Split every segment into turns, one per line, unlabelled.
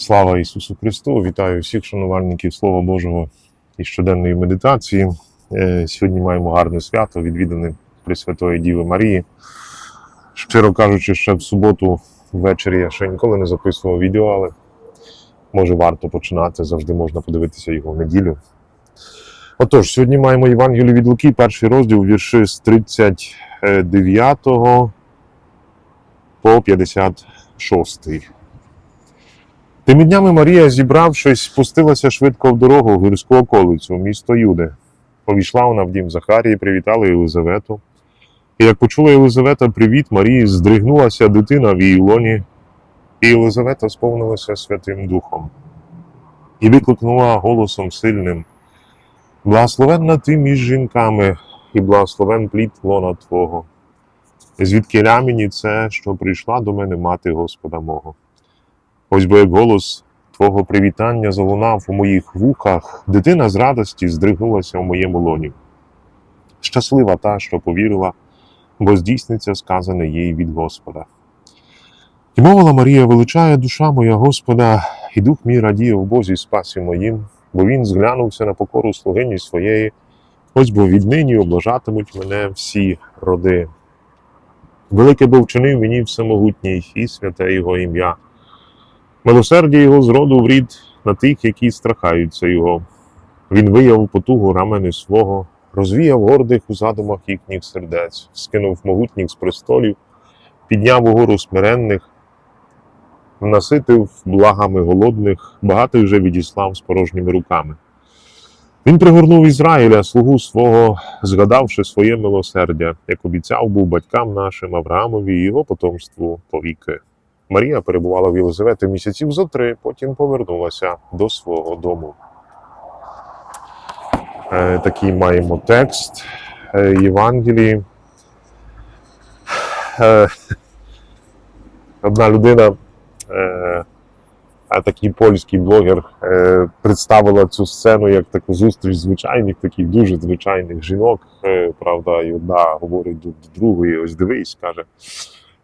Слава Ісусу Христу! Вітаю всіх шанувальників Слова Божого і щоденної медитації. Е, Сьогодні маємо гарне свято, відвідане Пресвятої Діви Марії. Щиро кажучи, ще в суботу ввечері я ще ніколи не записував відео, але може варто починати. Завжди можна подивитися його в неділю. Отож, сьогодні маємо Євангелію від Луки, перший розділ, вірші з 39 по 56. Тими днями Марія, зібравшись, спустилася швидко в дорогу в гірську околицю, місто Юде. Повійшла вона в дім Захарії, привітала Єлизавету. І як почула Єлизавета привіт Марії, здригнулася дитина в її лоні, і Єлизавета сповнилася Святим Духом. І викликнула голосом сильним: Благословенна ти між жінками, і благословен плід лона Твого. Звідки мені це, що прийшла до мене мати Господа мого. Ось бо як голос Твого привітання залунав у моїх вухах, дитина з радості здригнулася у моєму лоні. Щаслива та, що повірила, бо здійсниться сказане їй від Господа. І мовила Марія, величає душа моя Господа, і дух мій радіє в Бозі спасі моїм, бо він зглянувся на покору слугині своєї, ось бо віднині облажатимуть мене всі роди. Велике бо вчинив мені всемогутній і святе його ім'я. Милосердя його зроду в рід на тих, які страхаються його. Він вияв потугу рамени свого, розвіяв гордих у задумах їхніх сердець, скинув могутніх з престолів, підняв угору смиренних, наситив благами голодних, багатих вже відіслав з порожніми руками. Він пригорнув Ізраїля, слугу свого, згадавши своє милосердя, як обіцяв був батькам нашим Авраамові і його потомству повіки. Марія перебувала в Єлизавети місяців зо три, потім повернулася до свого дому. Е, такий маємо текст е, Євангелії. Е, одна людина, такий польський блогер, представила цю сцену як таку зустріч звичайних, таких дуже звичайних жінок. Правда, і одна говорить до другої: ось дивись, каже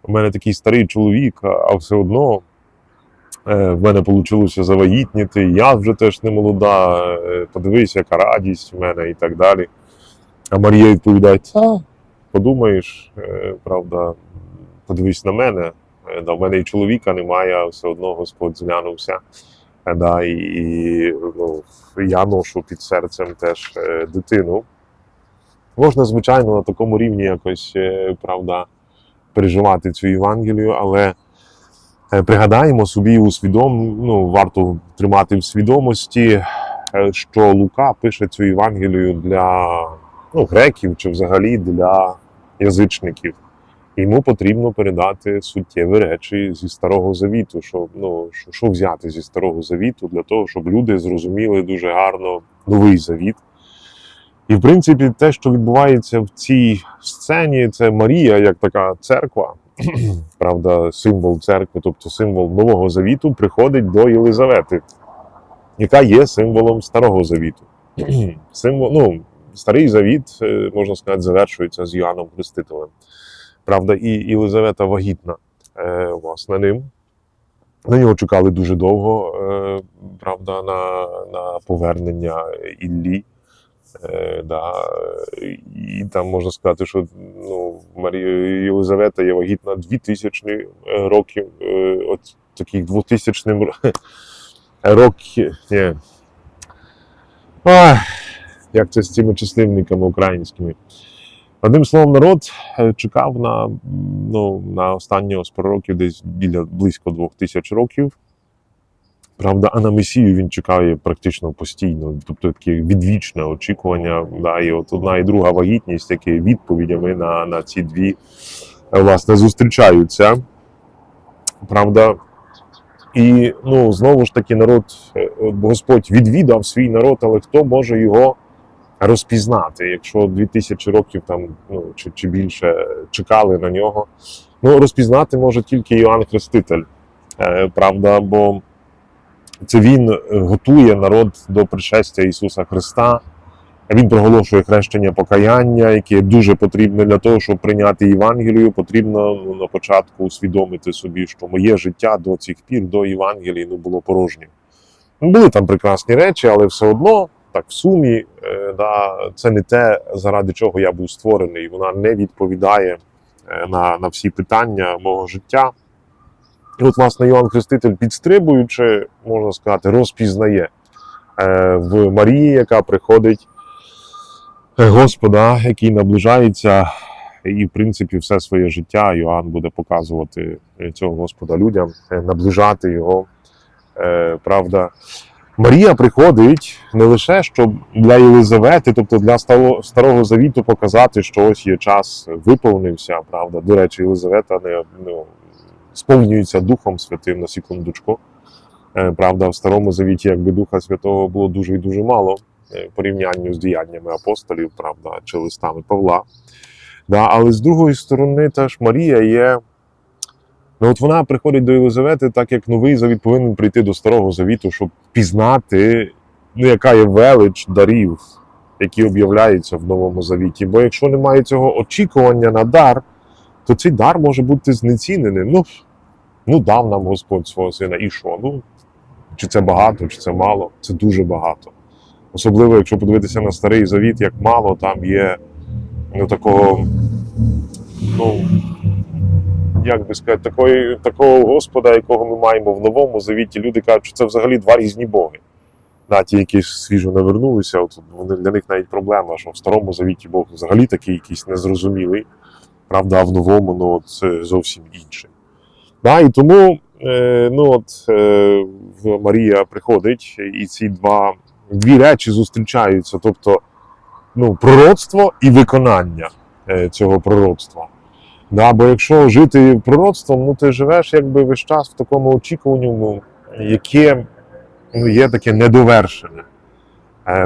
у мене такий старий чоловік, а- все одно е, в мене вийшло завагітніти, я вже теж не молода, е, подивись, яка радість в мене і так далі. А Марія відповідає: Та, подумаєш, е, правда, подивись на мене. Да, в мене і чоловіка немає, а все одно Господь зглянувся. Да, і, і ну, я ношу під серцем теж дитину. Можна, звичайно, на такому рівні якось, правда, переживати цю Євангелію, але е, пригадаємо собі усвідом, ну, варто тримати в свідомості, е, що Лука пише цю Євангелію для ну, греків чи взагалі для язичників. Йому потрібно передати суттєві речі зі Старого Завіту, що, ну, що, що взяти зі Старого Завіту для того, щоб люди зрозуміли дуже гарно новий завіт. І, в принципі, те, що відбувається в цій сцені, це Марія, як така церква, правда, символ церкви, тобто символ Нового Завіту, приходить до Єлизавети, яка є символом Старого Завіту. Символ, ну, Старий Завіт, е, можна сказати, завершується з Йоанном Хрестителем. Правда, і Єлизавета вагітна, е, власне, ним. На нього чекали дуже довго, е, правда, на, на повернення Іллі. Е, да, і там можна сказати, що ну, Марія Єлизавета є вагітна 2000 е, років, е, от таких 2000 р- років. Ні. Ах, як це з цими числівниками українськими. Одним словом, народ чекав на, ну, на останнього з пророків десь біля близько 2000 років. Правда, а на Месію він чекає практично постійно, тобто таке відвічне очікування. Да, і от одна і друга вагітність, які відповідями на, на ці дві е, власне зустрічаються. Правда. І ну, знову ж таки, народ, е, Господь відвідав свій народ, але хто може його розпізнати, якщо 2000 років там, ну, чи, чи більше чекали на нього? Ну, розпізнати може тільки Іоанн Хреститель. Е, правда, бо це він готує народ до пришестя Ісуса Христа. Він проголошує хрещення покаяння, яке дуже потрібне для того, щоб прийняти Євангелію. Потрібно ну, на початку усвідомити собі, що моє життя до цих пір, до Євангелії, ну, було порожнє. Ну, Були там прекрасні речі, але все одно, так в сумі, е, да, це не те, заради чого я був створений. Вона не відповідає е, на, на всі питання мого життя. І от, власне, Йоанн Хреститель, підстрибуючи, можна сказати, розпізнає е, в Марії, яка приходить е, Господа, який наближається, і, в принципі, все своє життя Йоанн буде показувати е, цього Господа людям, наближати його. Правда, Марія приходить не лише щоб для Єлизавети, тобто для старого завіту показати, що ось є час виповнився. Правда, до речі, Єлизавета не ну, сповнюється Духом Святим на секундочку. Правда, в старому завіті, якби Духа Святого було дуже і дуже мало е, в порівнянні з діяннями апостолів, правда, чи листами Павла. Да, але з другої сторони, теж Марія є. Ну, от вона приходить до Єлизавети, так як новий завіт повинен прийти до старого завіту, щоб пізнати, ну, яка є велич дарів, які об'являються в новому завіті. Бо якщо немає цього очікування на дар, то цей дар може бути знеціненим. Ну, ну дав нам Господь свого сина. І що? Ну, чи це багато, чи це мало? Це дуже багато. Особливо, якщо подивитися на старий завіт, як мало там є ну, такого, ну, як би сказати, такої, такого Господа, якого ми маємо в новому завіті. Люди кажуть, що це взагалі два різні боги. Да, ті, які свіжо навернулися, от вони для них навіть проблема, що в старому завіті Бог взагалі такий якийсь незрозумілий. Правда, а в новому ну, це зовсім інше. Да, і тому е, ну, от, е, Марія приходить, і ці два, дві речі зустрічаються. Тобто ну, пророцтво і виконання е, цього пророцтва. Да, бо якщо жити пророцтвом, ну ти живеш якби весь час в такому очікуванні, ну, яке ну, є таке недовершене.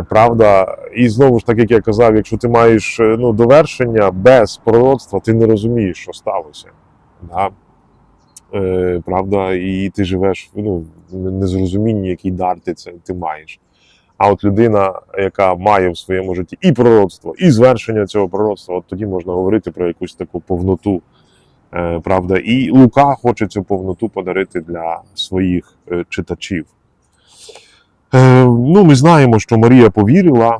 Правда, і знову ж таки, як я казав, якщо ти маєш ну, довершення без пророцтва, ти не розумієш, що сталося. Да? Е, правда, і ти живеш ну, в незрозумінні, який дар ти, це, ти маєш. А от людина, яка має в своєму житті і пророцтво, і звершення цього пророцтва, от тоді можна говорити про якусь таку повноту. Е, правда, і Лука хоче цю повноту подарити для своїх е, читачів. Е, ну, ми знаємо, що Марія повірила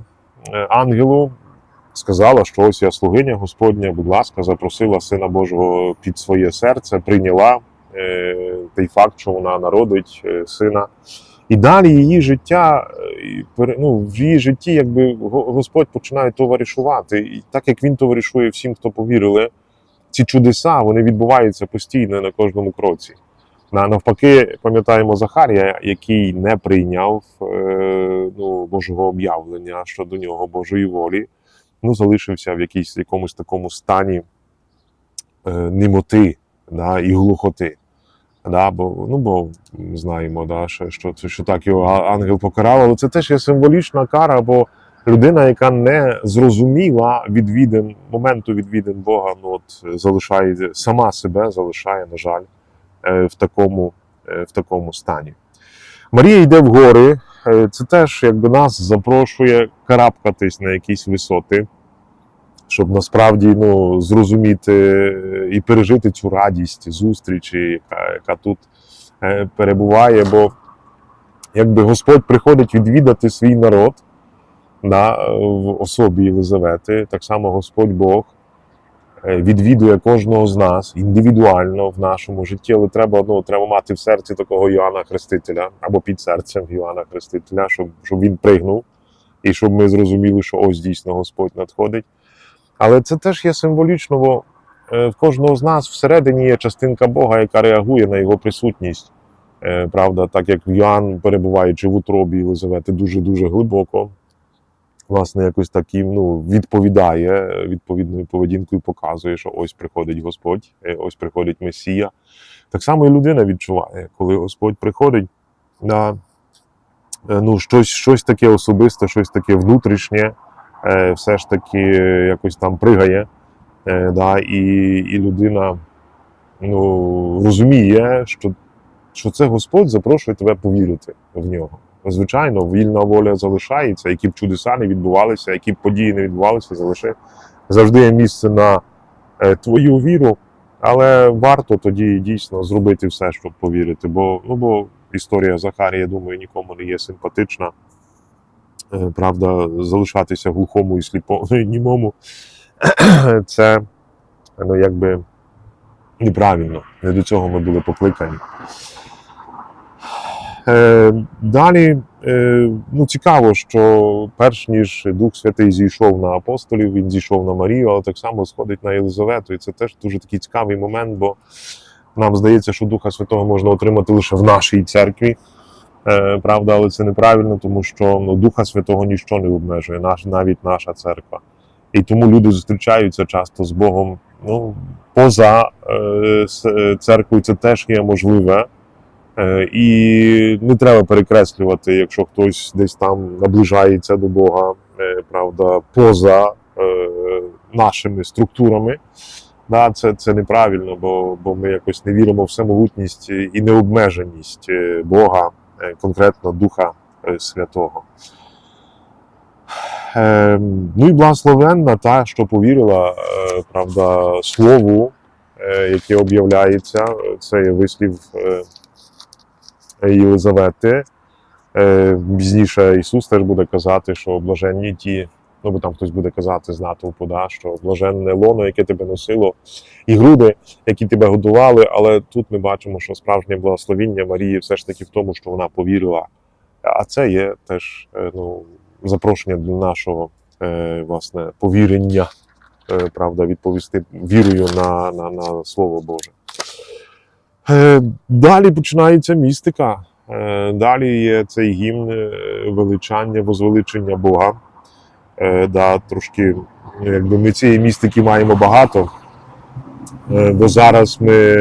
е, ангелу, сказала, що ось я слугиня Господня, будь ласка, запросила Сина Божого під своє серце, прийняла той факт, що вона народить е, сина. І далі її життя, е, ну, в її житті, якби Господь починає товаришувати. І так як він товаришує всім, хто повірили, ці чудеса вони відбуваються постійно на кожному кроці. На- Навпаки, пам'ятаємо Захарія, який не прийняв е, ну, Божого об'явлення щодо нього, Божої волі, ну, залишився в якійсь, якомусь такому стані е, немоти да, і глухоти. Да, бо, ну, бо знаємо, да, що, що, що так його ангел покарав, але це теж є символічна кара, бо людина, яка не зрозуміла відвідин, моменту відвідин Бога, ну, от, залишає сама себе, залишає, на жаль, е, в такому, е, в такому стані. Марія йде в гори, е, це теж якби нас запрошує карабкатись на якісь висоти, щоб насправді ну, зрозуміти е, і пережити цю радість зустрічі, яка, яка тут е, перебуває. Бо якби Господь приходить відвідати свій народ да, в особі Єлизавети, так само Господь Бог е, відвідує кожного з нас індивідуально в нашому житті, але треба, ну, треба мати в серці такого Йоанна Хрестителя або під серцем Йоанна Хрестителя, щоб, щоб він пригнув і щоб ми зрозуміли, що ось дійсно Господь надходить. Але це теж є символічно, бо е, в кожного з нас всередині є частинка Бога, яка реагує на його присутність. Е, Правда, так як Йоанн, перебуваючи в утробі Єлизавети дуже-дуже глибоко, власне, якось таким ну, відповідає е, відповідною поведінкою, показує, що ось приходить Господь, ось приходить Месія. Так само і людина відчуває, коли Господь приходить на ну, щось, щось таке особисте, щось таке внутрішнє, все ж таки е, якось там пригає. Е, да, і, і людина ну, розуміє, що, що це Господь запрошує тебе повірити в нього. Звичайно, вільна воля залишається, які б чудеса не відбувалися, які б події не відбувалися, залиши. Завжди є місце на е, твою віру, але варто тоді дійсно зробити все, щоб повірити. Бо, ну, бо історія Захарія, думаю, нікому не є симпатична. Е, Правда, залишатися глухому і сліпому і німому це ну, якби неправильно. Не до цього ми були покликані. Е, далі е, ну, цікаво, що перш ніж Дух Святий зійшов на апостолів, він зійшов на Марію, але так само сходить на Єлизавету. І це теж дуже такий цікавий момент, бо нам здається, що Духа Святого можна отримати лише в нашій церкві. Е, правда, але це неправильно, тому що ну, Духа Святого ніщо не обмежує, наш, навіть наша церква. І тому люди зустрічаються часто з Богом ну, поза е, е, церквою, це теж є можливе. І не треба перекреслювати, якщо хтось десь там наближається до Бога, правда, поза нашими структурами. Да, це, це неправильно, бо, бо ми якось не віримо в всемогутність і необмеженість Бога, конкретно Духа е, Святого. Е, ну і благословенна та, що повірила, е, правда, слову, е, яке об'являється, це є вислів е, Єлизавети. Е, Пізніше Ісус теж буде казати, що блаженні ті, ну бо там хтось буде казати з натовпу, да, що блаженне лоно, яке тебе носило, і груди, які тебе годували. Але тут ми бачимо, що справжнє благословіння Марії все ж таки в тому, що вона повірила. А це є теж е, ну, запрошення для нашого е, власне повірення, е, правда, відповісти вірою на, на, на Слово Боже. Далі починається містика. Далі є цей гімн величання, возвеличення Бога. Е, Да, трошки, якби ми цієї містики маємо багато. Е, Бо зараз ми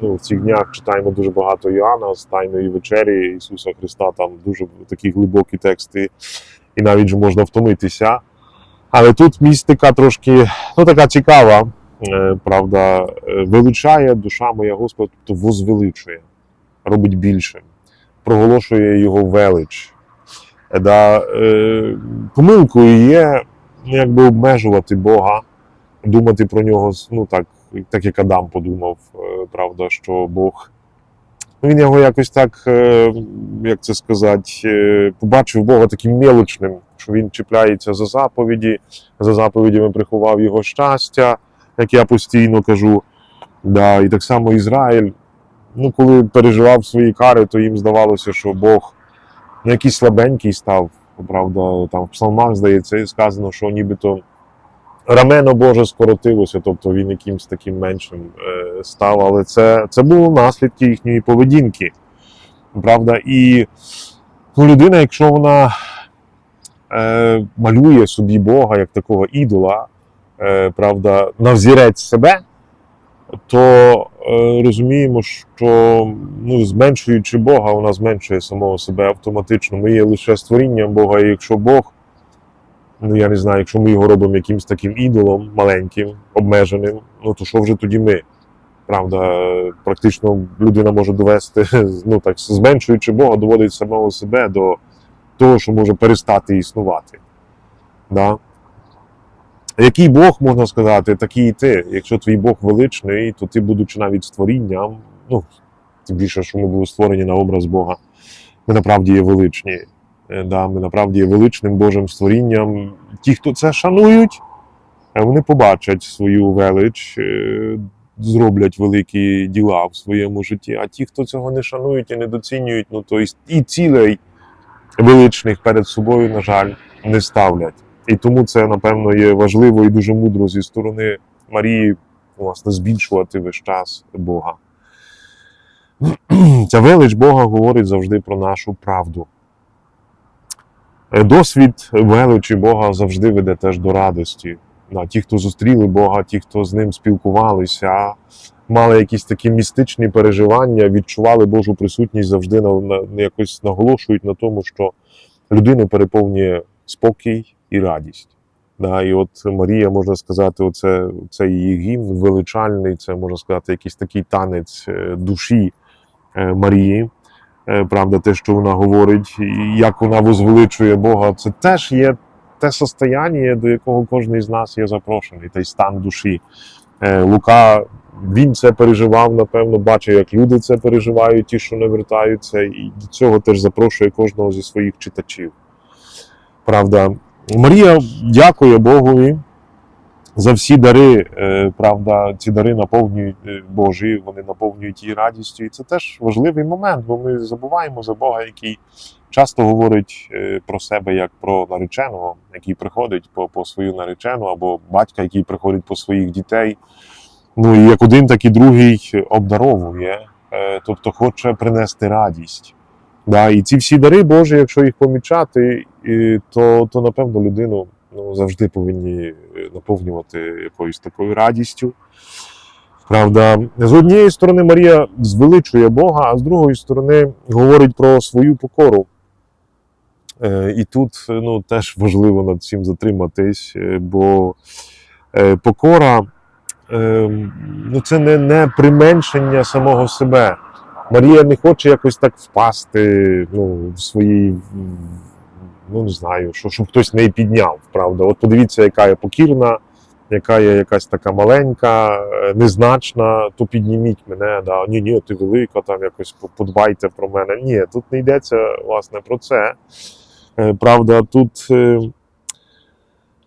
ну, в цих днях читаємо дуже багато Іоанна з Тайної вечері Ісуса Христа, там дуже такі глибокі тексти, і навіть же можна втомитися. Але тут містика трошки ну, така цікава, е, правда, величає душа моя Господа, тобто возвеличує, робить більше, проголошує його велич. Да, е, помилкою є ну, якби обмежувати Бога, думати про нього ну, так, так як Адам подумав, е, правда, що Бог. ну, Він його якось так, е, як це сказати, е, побачив Бога таким мелочним, що він чіпляється за заповіді, за заповідями приховав його щастя, як я постійно кажу. Да, і так само Ізраїль, ну, коли переживав свої кари, то їм здавалося, що Бог ну, якийсь слабенький став. Правда, там в псалмах, здається, сказано, що нібито рамено Боже скоротилося, тобто він якимсь таким меншим е, став. Але це, це було наслідки їхньої поведінки. Правда, і ну, людина, якщо вона е, малює собі Бога як такого ідола, е, правда, на взірець себе, то розуміємо, що ну, зменшуючи Бога, вона зменшує самого себе автоматично. Ми є лише створінням Бога, і якщо Бог, ну я не знаю, якщо ми його робимо якимось таким ідолом маленьким, обмеженим, ну то що вже тоді ми? Правда, практично людина може довести, ну так, зменшуючи Бога, доводить самого себе до того, що може перестати існувати. Да? Який Бог можна сказати, такий і ти. Якщо твій Бог величний, то ти, будучи навіть створінням, ну тим більше, що ми були створені на образ Бога, ми направді є величні. Е, Да, ми направді є величним Божим створінням. Ті, хто це шанують, е, вони побачать свою велич, е, зроблять великі діла в своєму житті. А ті, хто цього не шанують і не доцінюють, ну то і цілей величних перед собою, на жаль, не ставлять. І тому це, напевно, є важливо і дуже мудро зі сторони Марії власне, збільшувати весь час Бога. Ця велич Бога говорить завжди про нашу правду. Досвід величі Бога завжди веде теж до радості. Ті, хто зустріли Бога, ті, хто з ним спілкувалися, мали якісь такі містичні переживання, відчували Божу присутність, завжди на, на, якось наголошують на тому, що людину переповнює спокій і радість. Да, і от Марія, можна сказати, оце, це її гімн величальний, це можна сказати, якийсь такий танець е, душі е, Марії. Е, Правда, те, що вона говорить, як вона возвеличує Бога, це теж є те состояння, до якого кожен з нас є запрошений, той стан душі. Лука він це переживав, напевно, бачив, як люди це переживають, ті, що не вертаються, і до цього теж запрошує кожного зі своїх читачів. Правда, Марія дякує Богові за всі дари. Е, Правда, ці дари наповнюють е, Божі, вони наповнюють її радістю. І це теж важливий момент, бо ми забуваємо за Бога, який часто говорить е, про себе як про нареченого, який приходить по, по свою наречену, або батька, який приходить по своїх дітей. Ну і як один, так і другий обдаровує, тобто хоче принести радість. Да, і ці всі дари Божі, якщо їх помічати, і, то, то напевно людину ну, завжди повинні е, наповнювати якоюсь такою радістю. Правда, з однієї сторони, Марія звеличує Бога, а з другої сторони говорить про свою покору. Е, І тут ну, теж важливо над цим затриматись, е, бо покора е, ну, це не, не применшення самого себе. Марія не хоче якось так впасти ну, в своїй, ну не знаю, що, щоб хтось неї підняв. Правда, от подивіться, яка я покірна, яка я якась така маленька, е, незначна, то підніміть мене. Да. Ні, ні, ти велика, там якось подбайте про мене. Ні, тут не йдеться власне про це. Е, Правда, тут. е,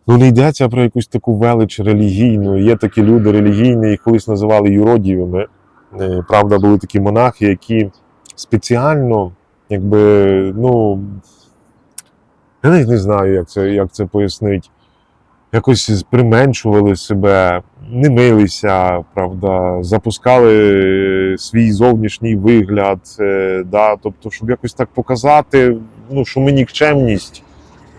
Ну, не йдеться про якусь таку велич релігійну. Є такі люди релігійні, їх колись називали юродіями. Е, Правда, були такі монахи, які спеціально, якби, ну, я навіть не знаю, як це, як це пояснити. Якось применшували себе, не милися, правда, запускали свій зовнішній вигляд, е, да, тобто, щоб якось так показати, ну, що ми нікчемність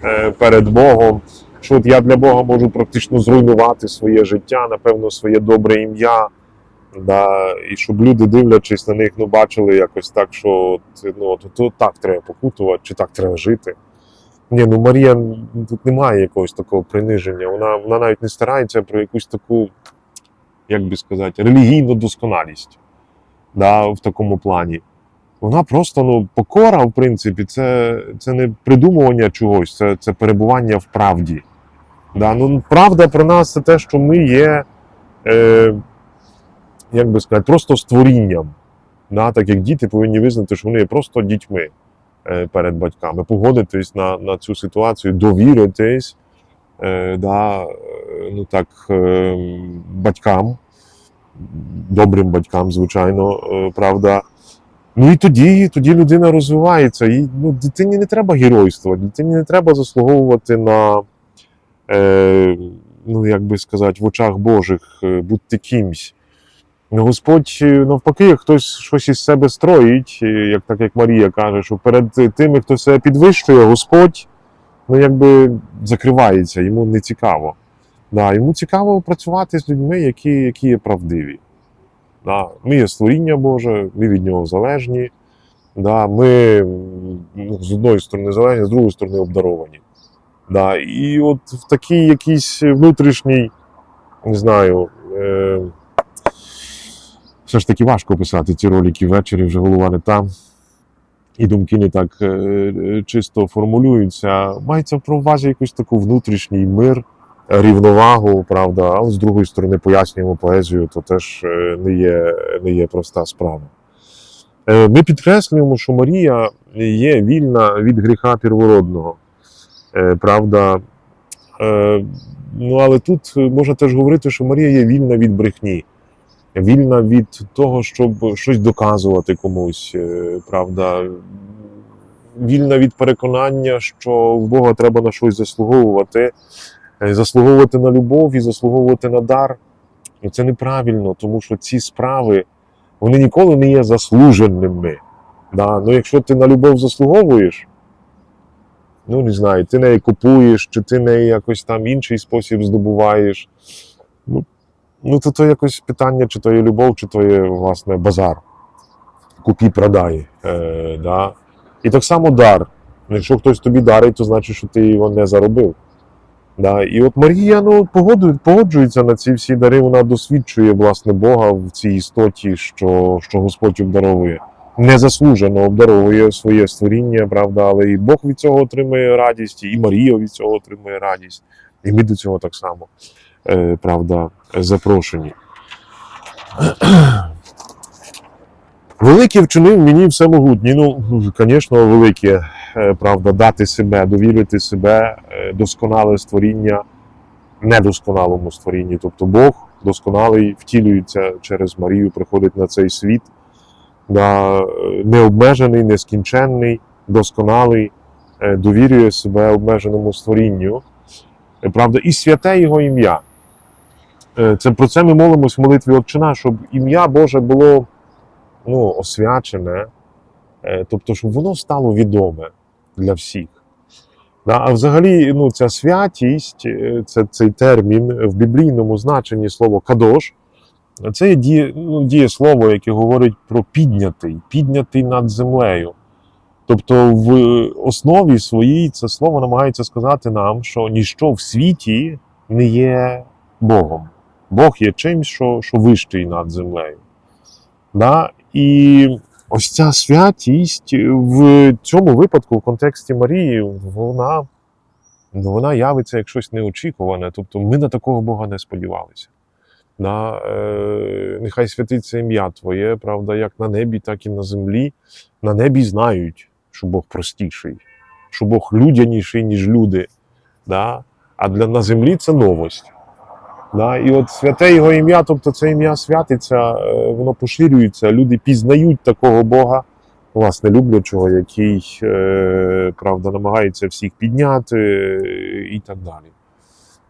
е, перед Богом, що от я для Бога можу практично зруйнувати своє життя, напевно, своє добре ім'я. Да, і щоб люди, дивлячись на них, ну, бачили якось так, що от, ну, от, от так треба покутувати, чи так треба жити. Ні, ну Марія тут немає якогось такого приниження. Вона, вона навіть не старається про якусь таку, як би сказати, релігійну досконалість да, в такому плані. Вона просто ну, покора, в принципі, це, це не придумування чогось, це, це перебування в правді. Да, ну, правда про нас це те, що ми є. Е, як би сказати, просто створінням. Да, так як діти повинні визнати, що вони є просто дітьми перед батьками, погодитись на, на цю ситуацію, довіритись е, да, е, ну, так, е, батькам, добрим батькам, звичайно, е, правда. Ну і тоді, тоді людина розвивається. І, ну, дитині не треба геройствувати, дитині не треба заслуговувати на, е, ну, як би сказати, в очах Божих е, бути кимсь. Господь, е, навпаки, хтось щось із себе строїть, е, як так як Марія каже, що перед тими, хто себе підвищує, Господь ну, якби закривається, йому не цікаво. Да, йому цікаво працювати з людьми, які, які є правдиві. Да, ми є створіння Боже, ми від нього залежні. Да, ми ну, з одної сторони залежні, з другої сторони обдаровані. Да, і от в такий якийсь внутрішній, не знаю, е, все ж таки важко писати ці ролики ввечері, вже голова не там. І думки не так е, е, чисто формулюються. Мається в увазі якийсь такий внутрішній мир, рівновагу, правда, але з другої сторони пояснюємо поезію, то теж е, не є, не є проста справа. Ми підкреслюємо, що Марія є вільна від гріха первородного. Правда, ну але тут можна теж говорити, що Марія є вільна від брехні вільна від того, щоб щось доказувати комусь, е, правда, вільна від переконання, що в Бога треба на щось заслуговувати, е, заслуговувати на любов і заслуговувати на дар. І це неправильно, тому що ці справи вони ніколи не є заслуженими. Да? Ну, якщо ти на любов заслуговуєш, ну не знаю, ти неї купуєш, чи ти неї якось там інший спосіб здобуваєш. Ну, Ну, то то якось питання, чи то є любов, чи то є, власне, базар. Купі продай. Е, да? І так само дар. Якщо хтось тобі дарить, то значить, що ти його не заробив. Да? І от Марія ну, погоджується на ці всі дари, вона досвідчує власне Бога в цій істоті, що, що Господь обдаровує. незаслужено обдаровує своє створіння, правда, але і Бог від цього отримує радість, і Марія від цього отримує радість. І ми до цього так само, е, правда, запрошені. Велике вчинив мені всемогутній. Ну, звісно, велике, е, правда, дати себе, довірити себе, е, досконале створіння недосконалому створінні. Тобто Бог досконалий втілюється через Марію, приходить на цей світ, на, е, необмежений, нескінченний, досконалий, довірює себе обмеженому створінню. Правда, і святе його ім'я. Е, Це про це ми молимось в молитві Отчина, щоб ім'я Боже було ну, освячене, е, тобто, щоб воно стало відоме для всіх. А взагалі, ну, ця святість, е, це цей термін в біблійному значенні слово кадош, це є діє, ну, дієслово, яке говорить про піднятий, піднятий над землею. Тобто, в основі своїй це слово намагається сказати нам, що ніщо в світі не є Богом. Бог є чимсь, що, що вищий над землею. Да? І ось ця святість в цьому випадку, в контексті Марії, вона, вона явиться як щось неочікуване. Тобто ми на такого Бога не сподівалися. Да? Е, нехай святиться ім'я Твоє, правда, як на небі, так і на землі. На небі знають, що Бог простіший, що Бог людяніший, ніж люди. Да? А для на землі це новость. Да? І от святе його ім'я, тобто це ім'я святиться, е, воно поширюється, люди пізнають такого Бога, власне, люблячого, який е, правда, намагається всіх підняти е, і так далі.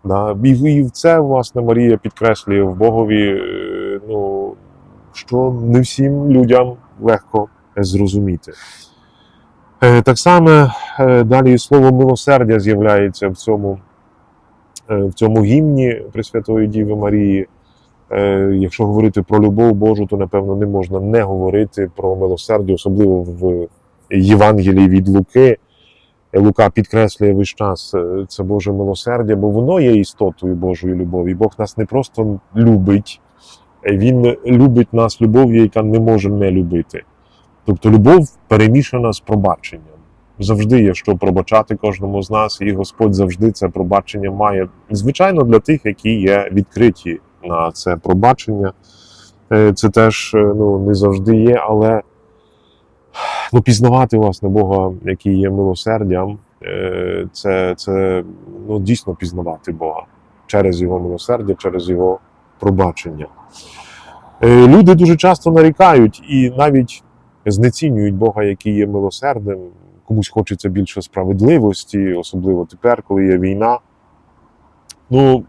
Да? І, і це, власне, Марія підкреслює в Богові, ну, що не всім людям легко зрозуміти. Так само далі слово милосердя з'являється в цьому в цьому гімні Пресвятої Діви Марії. Е, Якщо говорити про любов Божу, то напевно не можна не говорити про милосердя, особливо в Євангелії від Луки. Е, Лука підкреслює весь час е, це Боже милосердя, бо воно є істотою Божої любові. Бог нас не просто любить, е, Він любить нас любов'ю, яка не може не любити. Тобто любов перемішана з пробаченням завжди є що пробачати кожному з нас, і Господь завжди це пробачення має. Звичайно, для тих, які є відкриті на це пробачення. Е, Це теж е, ну, не завжди є, але ну, пізнавати власне Бога, який є милосердям, е, це, це ну, дійсно пізнавати Бога через Його милосердя, через Його пробачення. Люди дуже часто нарікають і навіть знецінюють Бога, який є милосердним. Комусь хочеться більше справедливості, особливо тепер, коли є війна. Ну,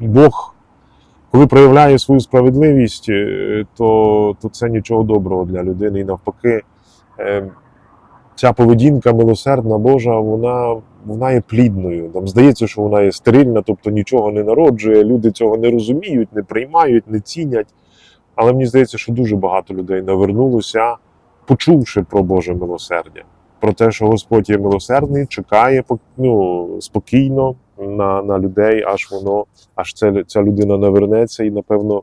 Бог, коли проявляє свою справедливість, е, то, то це нічого доброго для людини. І навпаки, е, ця поведінка милосердна Божа, вона, вона є плідною. Нам здається, що вона є стерильна, тобто нічого не народжує. Люди цього не розуміють, не приймають, не цінять. Але мені здається, що дуже багато людей навернулося, почувши про Боже милосердя. Про те, що Господь є милосердний, чекає ну, спокійно на, на людей, аж воно, аж ця, ця людина навернеться, і напевно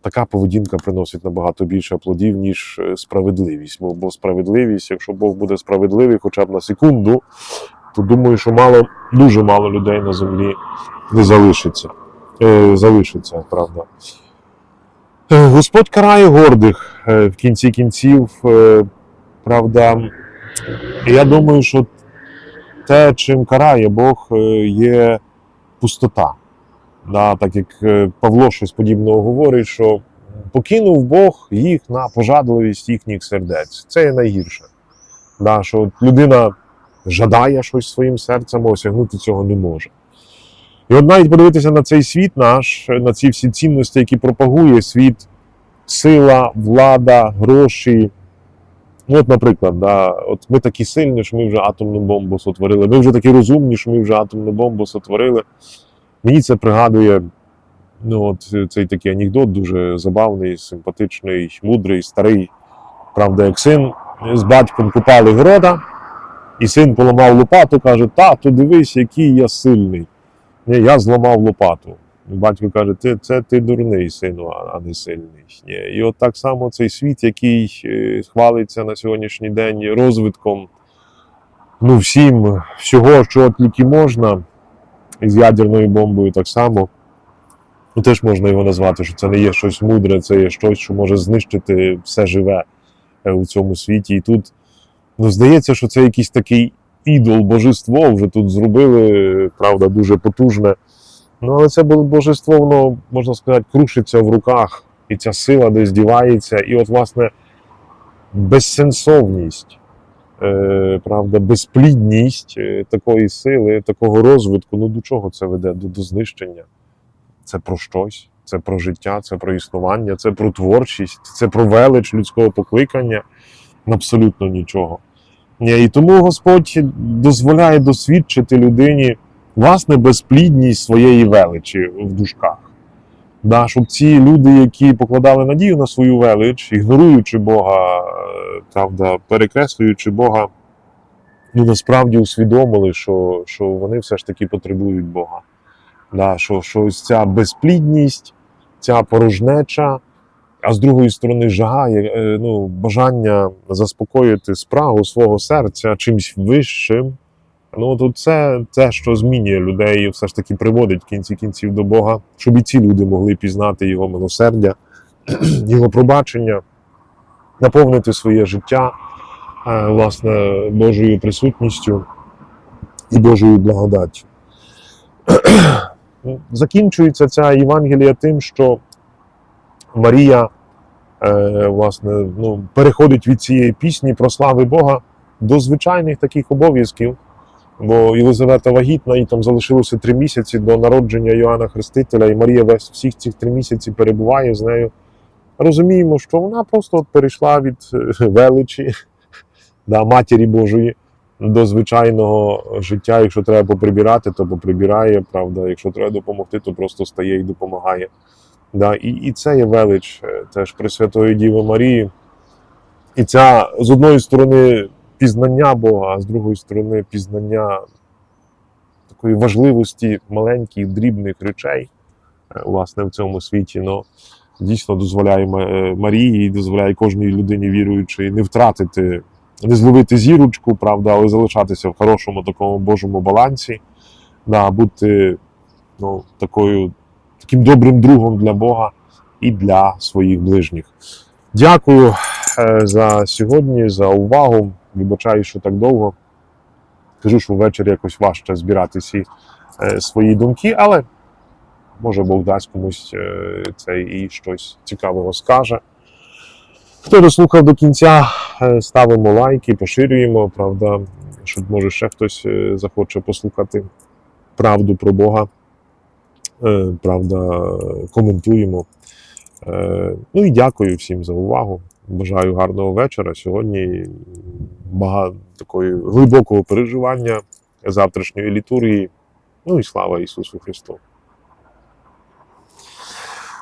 така поведінка приносить набагато більше плодів, ніж е, справедливість. Бо, бо справедливість, якщо Бог буде справедливий хоча б на секунду, то думаю, що мало, дуже мало людей на землі не залишиться. Е, залишиться, правда. Е, Господь карає гордих е, в кінці кінців. е, Правда, я думаю, що те, чим карає Бог, е, є пустота. Да, так як е, Павло щось подібного говорить, що покинув Бог їх на пожадливість їхніх сердець. Це є найгірше. Да, що людина жадає щось своїм серцем, а осягнути цього не може. І от навіть подивитися на цей світ наш, на ці всі цінності, які пропагує світ, сила, влада, гроші. От, наприклад, да, от ми такі сильні, що ми вже атомну бомбу сотворили. Ми вже такі розумні, що ми вже атомну бомбу сотворили. Мені це пригадує ну, от цей такий анекдот, дуже забавний, симпатичний, мудрий, старий. Правда, як син з батьком купали города, і син поламав лопату, каже: Тату, дивись, який я сильний. Я зламав лопату. Батько каже, ти, це ти дурний сину, а не сильний. Ні. І от так само цей світ, який е, хвалиться на сьогоднішній день розвитком ну, всім, всього, що тільки можна, і з ядерною бомбою так само. Ну, теж можна його назвати, що це не є щось мудре, це є щось, що може знищити все живе е, у цьому світі. І тут ну, здається, що це якийсь такий ідол, божество вже тут зробили, правда, дуже потужне. Ну, але це божество, воно, можна сказати, крушиться в руках, і ця сила десь дівається. І от, власне, безсенсовність, е, правда, безплідність е, такої сили, такого розвитку, ну до чого це веде? До, до знищення. Це про щось, це про життя, це про існування, це про творчість, це про велич людського покликання. Абсолютно нічого. І тому Господь дозволяє досвідчити людині власне безплідність своєї величі в дужках. Да, щоб ці люди, які покладали надію на свою велич, ігноруючи Бога, е, правда, перекреслюючи Бога, ну насправді усвідомили, що, що вони все ж таки потребують Бога. Да, що, що ось ця безплідність, ця порожнеча, а з другої сторони, жага, е, ну, бажання заспокоїти спрагу свого серця чимсь вищим. Ну, тут це те, що змінює людей, і все ж таки приводить в кінці кінців до Бога, щоб і ці люди могли пізнати його милосердя, його пробачення, наповнити своє життя е, власне Божою присутністю і Божою благодаттю. Закінчується ця Євангелія тим, що Марія е, власне, ну, переходить від цієї пісні про слави Бога до звичайних таких обов'язків. Бо Єлизавета вагітна, їй там залишилося три місяці до народження Йоанна Хрестителя, і Марія весь всіх цих три місяці перебуває з нею. Розуміємо, що вона просто от перейшла від е, величі да, Матері Божої до звичайного життя. Якщо треба поприбирати, то поприбирає, правда. Якщо треба допомогти, то просто стає і допомагає. Да, і, і це є велич е, теж Пресвятої Діви Марії. І ця з одної сторони пізнання Бога, а з другої сторони пізнання такої важливості маленьких, дрібних речей, е, власне, в цьому світі. Ну, дійсно дозволяє е, Марії і дозволяє кожній людині віруючій не втратити, не зловити зірочку, правда, але залишатися в хорошому такому Божому балансі, да, бути ну, такою, таким добрим другом для Бога і для своїх ближніх. Дякую е, за сьогодні, за увагу. Вибачаю, що так довго. Кажу, що ввечері якось важче збирати всі е, свої думки, але може Бог дасть комусь е, це і щось цікавого скаже. Хто дослухав до кінця, е, ставимо лайки, поширюємо, правда, щоб може ще хтось е, захоче послухати правду про Бога. Е, Правда, коментуємо. Е, Ну і дякую всім за увагу. Бажаю гарного вечора. Сьогодні багато такої глибокого переживання завтрашньої літургії. Ну і слава Ісусу Христу!